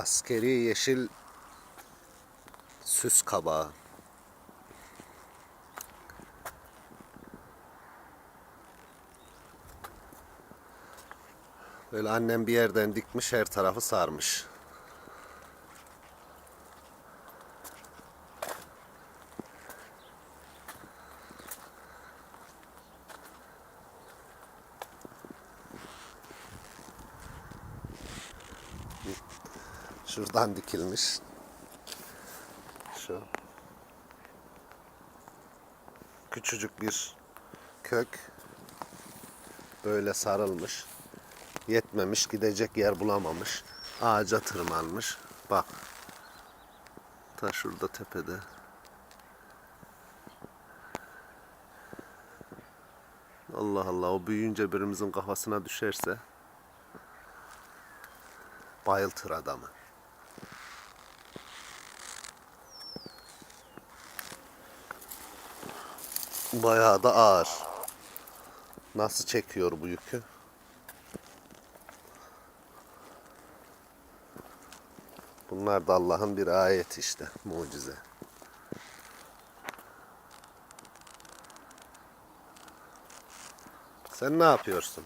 Askeri yeşil süs kabağı. Böyle annem bir yerden dikmiş her tarafı sarmış. Şuradan dikilmiş. Şu. Küçücük bir kök. Böyle sarılmış. Yetmemiş, gidecek yer bulamamış. Ağaca tırmanmış. Bak. Ta şurada tepede. Allah Allah o büyüyünce birimizin kafasına düşerse bayıltır adamı. Bayağı da ağır. Nasıl çekiyor bu yükü? Bunlar da Allah'ın bir ayeti işte, mucize. Sen ne yapıyorsun?